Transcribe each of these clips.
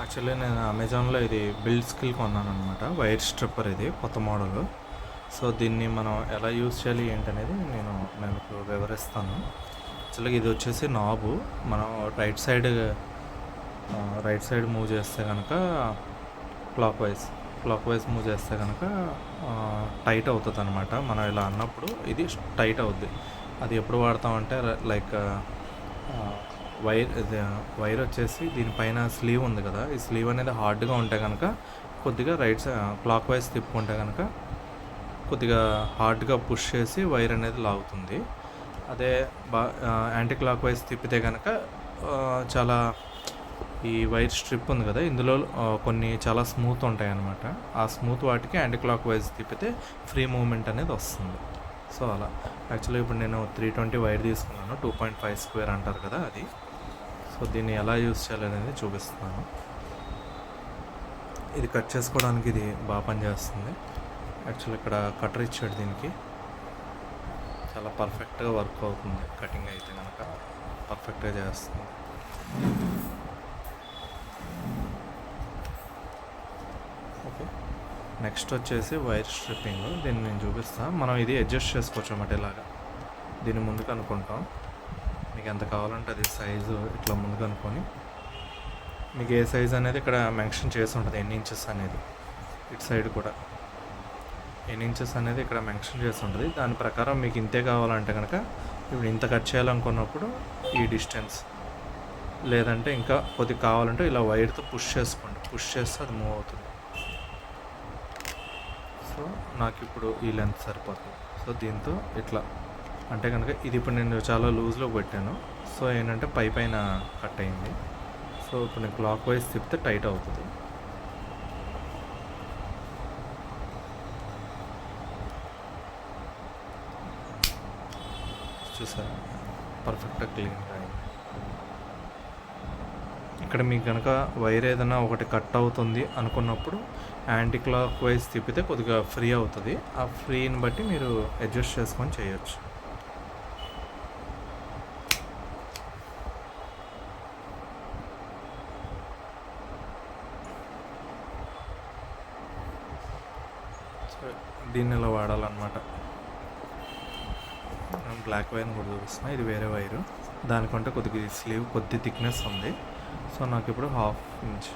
Actually నేను అమెజాన్లో ఇది బిల్డ్ స్కిల్ కొన్నాను అనమాట వైర్ స్ట్రిప్పర్ ఇది కొత్త మోడల్. సో దీన్ని మనం ఎలా యూజ్ చేయాలి ఏంటనేది నేను మీకు వివరిస్తాను. యాక్చువల్గా ఇది వచ్చేసి నాబు. మనం right side right side move చేస్తే కనుక clock wise clockwise move చేస్తే కనుక టైట్ అవుతుంది అనమాట మనం ఇలా అన్నప్పుడు ఇది టైట్ అవుద్ది. అది ఎప్పుడు వాడతామంటే లైక్ వైర్ వైర్ వచ్చేసి దీనిపైన స్లీవ్ ఉంది కదా. ఈ స్లీవ్ అనేది హార్డ్గా ఉంటే కనుక కొద్దిగా రైట్ క్లాక్ వైజ్ తిప్పుకుంటే కనుక కొద్దిగా హార్డ్గా పుష్ చేసి వైర్ అనేది లాగుతుంది. అదే బా యాంటీ క్లాక్ వైజ్ తిప్పితే కనుక చాలా ఈ వైర్ స్ట్రిప్ ఉంది కదా. ఇందులో కొన్ని చాలా స్మూత్ ఉంటాయి అన్నమాట ఆ స్మూత్ వాటికి యాంటీ క్లాక్ వైజ్ తిప్పితే ఫ్రీ మూమెంట్ అనేది వస్తుంది. సో అలా. యాక్చువల్లీ ఇప్పుడు నేను త్రీ ట్వంటీ వైర్ తీసుకున్నాను. టూ పాయింట్ ఫైవ్ స్క్వేర్ అంటారు కదా అది. సో దీన్ని ఎలా యూస్ చేయాలనేది చూపిస్తున్నాను. ఇది కట్ చేసుకోవడానికి ఇది బాగా పనిచేస్తుంది. యాక్చువల్ ఇక్కడ కటర్ ఇచ్చాడు దీనికి. చాలా పర్ఫెక్ట్గా వర్క్ అవుతుంది కటింగ్ అయితే కనుక పర్ఫెక్ట్గా చేస్తుంది. ఓకే. నెక్స్ట్ వచ్చేసి వైర్ స్ట్రిప్పింగ్. దీన్ని నేను చూపిస్తాను మనం ఇది అడ్జస్ట్ చేసుకోవచ్చు అన్నమాట ఇలాగా. దీన్ని ముందుకు అనుకుంటాం. మీకు ఎంత కావాలంటే అది సైజు ఇట్లా ముందు అనుకొని మీకు ఏ సైజ్ అనేది ఇక్కడ మెన్షన్ చేసి ఉంటుంది ఎన్ని ఇంచెస్ అనేది. ఇటు సైడ్ కూడా. ఎన్ని ఇంచెస్ అనేది ఇక్కడ మెన్షన్ చేసి ఉంటుంది. దాని ప్రకారం మీకు ఇంతే కావాలంటే కనుక ఇప్పుడు ఇంత కట్ చేయాలనుకున్నప్పుడు ఈ డిస్టెన్స్ లేదంటే ఇంకా కొద్ది కావాలంటే ఇలా వైర్తో పుష్ చేసుకోండి. పుష్ చేస్తే అది మూవ్ అవుతుంది. సో నాకు ఇప్పుడు ఈ లెంత్ సరిపోతుంది. సో దీంతో ఇట్లా అంటే కనుక ఇది ఇప్పుడు నేను చాలా లూజ్లో పెట్టాను. సో ఏంటంటే పై పైన కట్ అయింది. సో ఇప్పుడు నేను క్లాక్ వైజ్ తిప్పితే టైట్ అవుతుంది. చూసారా? పర్ఫెక్ట్గా క్లీన్గా అయింది. ఇక్కడ మీకు కనుక వైర్ ఏదైనా ఒకటి కట్ అవుతుంది అనుకున్నప్పుడు యాంటీ క్లాక్ వైజ్ తిప్పితే కొద్దిగా ఫ్రీ అవుతుంది. ఆ ఫ్రీని బట్టి మీరు అడ్జస్ట్ చేసుకొని చేయొచ్చు. దీన్ని ఇలా వాడాలన్నమాట. నేను బ్లాక్ వైర్ని కూడా చూపిస్తున్నా. ఇది వేరే వైరు. దానికంటే కొద్దిగా స్లీవ్ కొద్ది థిక్నెస్ ఉంది. సో నాకు ఇప్పుడు హాఫ్ ఇంచ్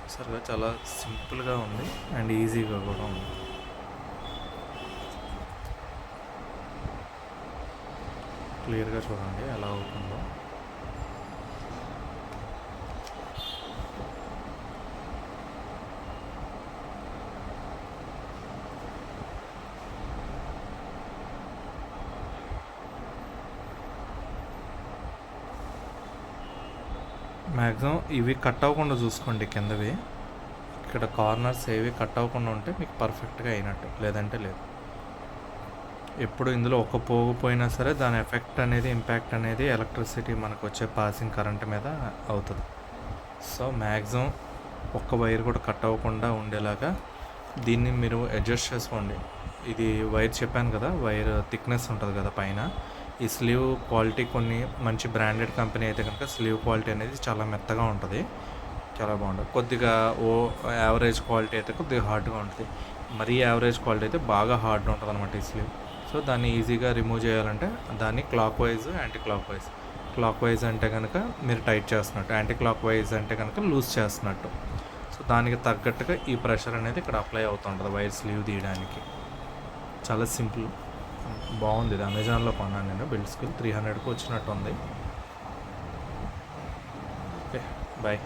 చూసారుగా చాలా సింపుల్గా ఉంది అండ్ ఈజీగా కూడా ఉంది. క్లియర్గా చూడండి ఎలా అవుతుందో. మ్యాక్సిమం ఇవి కట్ అవ్వకుండా చూసుకోండి కిందవి. ఇక్కడ కార్నర్స్ ఏవి కట్ అవ్వకుండా ఉంటే మీకు పర్ఫెక్ట్గా అయినట్టు. లేదంటే లేదు. ఎప్పుడు ఇందులో ఒక పోగు పోయినా సరే దాని ఎఫెక్ట్ అనేది ఇంపాక్ట్ అనేది ఎలక్ట్రిసిటీ మనకు వచ్చే పాసింగ్ కరెంట్ మీద అవుతుంది. సో మ్యాక్సిమం ఒక్క వైర్ కూడా కట్ అవ్వకుండా ఉండేలాగా దీన్ని మీరు అడ్జస్ట్ చేసుకోండి. ఇది వైర్ చెప్పాను కదా వైర్ థిక్నెస్ ఉంటుంది కదా పైన. ఈ స్లీవ్ క్వాలిటీ కొన్ని మంచి బ్రాండెడ్ కంపెనీ అయితే కనుక స్లీవ్ క్వాలిటీ అనేది చాలా మెత్తగా ఉంటుంది. చాలా బాగుంటుంది. కొద్దిగా ఓ యావరేజ్ క్వాలిటీ అయితే కొద్దిగా హార్డ్గా ఉంటుంది. మరీ యావరేజ్ క్వాలిటీ అయితే బాగా హార్డ్ ఉంటుంది అనమాట ఈ స్లీవ్. సో దాన్ని ఈజీగా రిమూవ్ చేయాలంటే దాన్ని clockwise anti clock wise clockwise అంటే కనుక మీరు టైట్ చేస్తున్నట్టు యాంటీ క్లాక్ వైజ్ అంటే కనుక లూజ్ చేస్తున్నట్టు. సో దానికి తగ్గట్టుగా ఈ ప్రెషర్ అనేది ఇక్కడ అప్లై అవుతుంటుంది వైర్ స్లీవ్ తీయడానికి. చాలా సింపుల్. బాగుంది. ఇది అమెజాన్లో కొన్నాను నేను. బిల్డ్ స్కిల్ త్రీ హండ్రెడ్కి వచ్చినట్టు ఉంది ఓకే బాయ్.